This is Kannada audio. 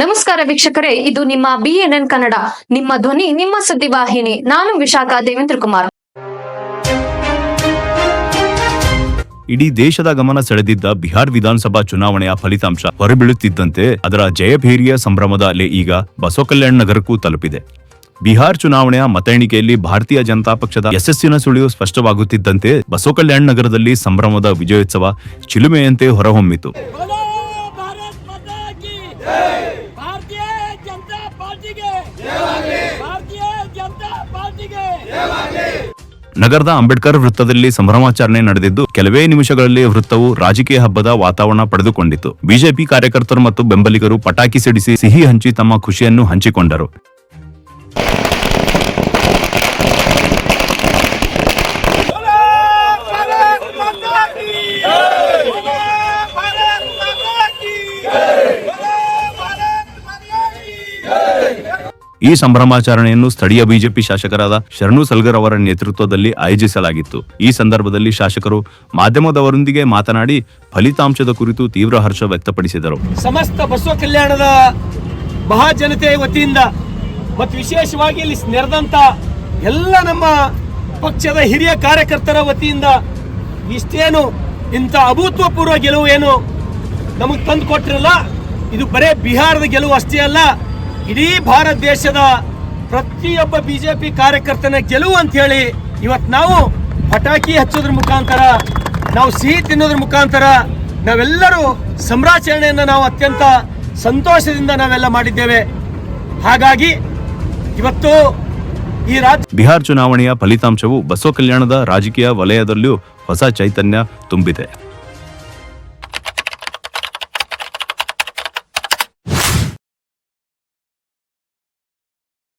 ನಮಸ್ಕಾರ ವೀಕ್ಷಕರೇ, ಇದು ನಿಮ್ಮ ಬಿಎನ್ಎನ್ ಕನ್ನಡ, ನಿಮ್ಮ ಧ್ವನಿ, ನಿಮ್ಮ ಸುದ್ದಿವಾಹಿನಿ ನಾನು ವಿಶಾಖ ದೇವೇಂದ್ರ ಕುಮಾರ್. ಇಡೀ ದೇಶದ ಗಮನ ಸೆಳೆದಿದ್ದ ಬಿಹಾರ್ ವಿಧಾನಸಭಾ ಚುನಾವಣೆಯ ಫಲಿತಾಂಶ ಹೊರಬೀಳುತ್ತಿದ್ದಂತೆ ಅದರ ಜಯಭೇರಿಯ ಸಂಭ್ರಮದ ಅಲೆ ಈಗ ಬಸವಕಲ್ಯಾಣ್ ನಗರಕ್ಕೂ ತಲುಪಿದೆ. ಬಿಹಾರ್ ಚುನಾವಣೆಯ ಮತ ಎಣಿಕೆಯಲ್ಲಿ ಭಾರತೀಯ ಜನತಾ ಪಕ್ಷದ ಯಶಸ್ಸಿನ ಸುಳಿವು ಸ್ಪಷ್ಟವಾಗುತ್ತಿದ್ದಂತೆ ಬಸವಕಲ್ಯಾಣ್ ನಗರದಲ್ಲಿ ಸಂಭ್ರಮದ ವಿಜಯೋತ್ಸವ ಚಿಲುಮೆಯಂತೆ ಹೊರಹೊಮ್ಮಿತು. ನಗರದ ಅಂಬೇಡ್ಕರ್ ವೃತ್ತದಲ್ಲಿ ಸಂಭ್ರಮಾಚರಣೆ ನಡೆದಿದ್ದು, ಕೆಲವೇ ನಿಮಿಷಗಳಲ್ಲಿ ವೃತ್ತವು ರಾಜಕೀಯ ಹಬ್ಬದ ವಾತಾವರಣ ಪಡೆದುಕೊಂಡಿತು. ಬಿಜೆಪಿ ಕಾರ್ಯಕರ್ತರು ಮತ್ತು ಬೆಂಬಲಿಗರು ಪಟಾಕಿ ಸಿಡಿಸಿ ಸಿಹಿ ಹಂಚಿ ತಮ್ಮ ಖುಷಿಯನ್ನು ಹಂಚಿಕೊಂಡರು. ಈ ಸಂಭ್ರಮಾಚರಣೆಯನ್ನು ಸ್ಥಳೀಯ ಬಿಜೆಪಿ ಶಾಸಕರಾದ ಶರಣು ಸಲ್ಗರ್ ಅವರ ನೇತೃತ್ವದಲ್ಲಿ ಆಯೋಜಿಸಲಾಗಿತ್ತು. ಈ ಸಂದರ್ಭದಲ್ಲಿ ಶಾಸಕರು ಮಾಧ್ಯಮದವರೊಂದಿಗೆ ಮಾತನಾಡಿ ಫಲಿತಾಂಶದ ಕುರಿತು ತೀವ್ರ ಹರ್ಷ ವ್ಯಕ್ತಪಡಿಸಿದರು. ಸಮಸ್ತ ಬಸವ ಕಲ್ಯಾಣದ ಮಹಾಜನತೆ ವತಿಯಿಂದ ಮತ್ತು ವಿಶೇಷವಾಗಿ ಇಲ್ಲಿ ನೆರೆದಂತ ಎಲ್ಲ ನಮ್ಮ ಪಕ್ಷದ ಹಿರಿಯ ಕಾರ್ಯಕರ್ತರ ವತಿಯಿಂದ ಇಷ್ಟೇನು ಇಂಥ ಅಭೂತಪೂರ್ವ ಗೆಲುವು ಏನು ನಮಗೆ ತಂದು ಕೊಟ್ಟಿರಲ್ಲ ಇದು ಬರೇ ಬಿಹಾರದ ಗೆಲುವು ಅಷ್ಟೇ ಅಲ್ಲ. ಇಡೀ ಭಾರತ ದೇಶದ ಪ್ರತಿಯೊಬ್ಬ ಬಿಜೆಪಿ ಕಾರ್ಯಕರ್ತನ ಗೆಲುವು ಅಂತ ಹೇಳಿ ಇವತ್ತು ನಾವು ಪಟಾಕಿ ಹಚ್ಚೋದ್ರ ಮುಖಾಂತರ, ನಾವು ಸಿಹಿ ತಿನ್ನೋದ್ರ ಮುಖಾಂತರ ನಾವೆಲ್ಲರೂ ಸಂಭ್ರಾಚರಣೆಯನ್ನು ನಾವು ಅತ್ಯಂತ ಸಂತೋಷದಿಂದ ನಾವೆಲ್ಲ ಮಾಡಿದ್ದೇವೆ. ಹಾಗಾಗಿ ಇವತ್ತು ಈ ರಾಜ್ಯ ಬಿಹಾರ್ ಚುನಾವಣೆಯ ಫಲಿತಾಂಶವು ಬಸವ ಕಲ್ಯಾಣದ ರಾಜಕೀಯ ವಲಯದಲ್ಲೂ ಹೊಸ ಚೈತನ್ಯ ತುಂಬಿದೆ.